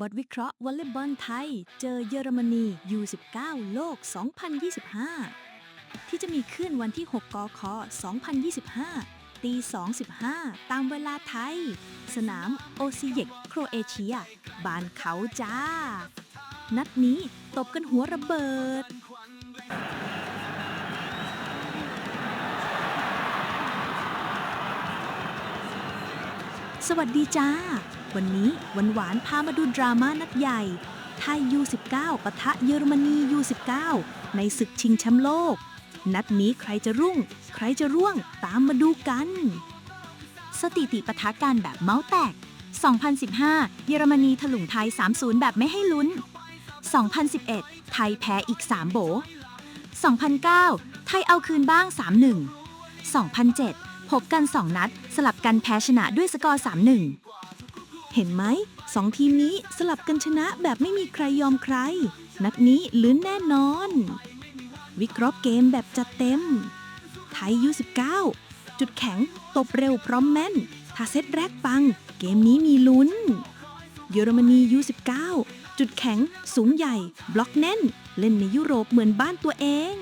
บทวิเคราะห์วอลเลย์บอลไทย เจอเยอรมนี U19 โลก 2025 ที่จะมีขึ้นวันที่ 6 กค 2025 ตี 2.15 ตามเวลาไทย สนามโอซิเยกโครเอเชียบ้านเขาจ้า นัดนี้ตบกันหัวระเบิด สวัสดีจ้า วันนี้วันหวานพามาดูดราม่านัดใหญ่ไทย U19 ปะทะเยอรมนี U19 ในศึกชิงแชมป์โลก นัดนี้ใครจะรุ่ง ใครจะร่วงตามมาดูกัน สถิติปะทะกันแบบเมาส์แตก 2015 เยอรมนีถลุงไทย 3-0 แบบไม่ให้ลุ้น 2011 ไทยแพ้อีก 3 โบ 2009 ไทยเอาคืนบ้าง 3-1 2007 พบกัน 2 นัด สลับกันแพ้ชนะด้วยสกอร์ 3-1 เห็นไหมสองทีมนี้สลับกันชนะแบบไม่มีใครยอมใคร นัดนี้ลุ้นแน่นอน วิเคราะห์เกมแบบจัดเต็ม ไทย U19 จุดแข็ง ตบเร็วพร้อมแม่น ถ้าเซตแรกปัง เกมนี้มีลุ้น เยอรมนี U19 จุดแข็ง สูงใหญ่ บล็อกแน่น เล่นในยุโรปเหมือนบ้านตัวเอง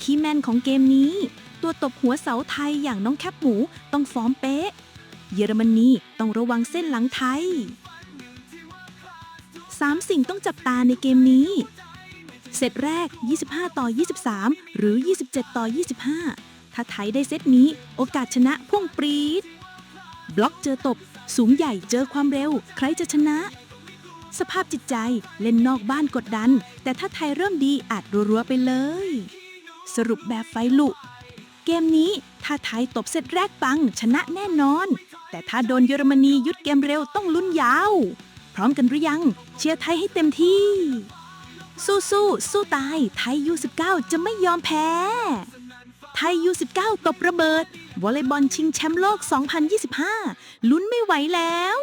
คีย์แมนของเกมนี้ ตัวตบหัวเสาไทยอย่างน้องแคปหมูต้องฟอร์มเป๊ะ เยอรมนีต้องระวังเส้นหลังไทย 3 สิ่งต้องจับตาในเกมนี้ เซตแรก 25 ต่อ 23 หรือ 27 ต่อ 25 ถ้าไทยได้เซตนี้โอกาสชนะพุ่งปรีดบล็อกเจอตบ สูงใหญ่เจอความเร็ว ใครจะชนะ สภาพจิตใจเล่นนอกบ้านกดดัน แต่ถ้าไทยเริ่มดีอาจรัวๆไปเลย สรุปแบบไฟลุ เกมนี้ ถ้าไทยตบเซตแรกปังชนะแน่นอน แต่ถ้าโดนเยอรมนียุดเกมเร็วต้องลุ้นยาว พร้อมกันหรือยัง เชียร์ไทยให้เต็มที่ สู้สู้สู้ตาย ไทย U19 จะไม่ยอมแพ้ ไทย U19 ตบระเบิด วอลเลย์บอลชิงแชมป์โลก 2025 ลุ้นไม่ไหวแล้ว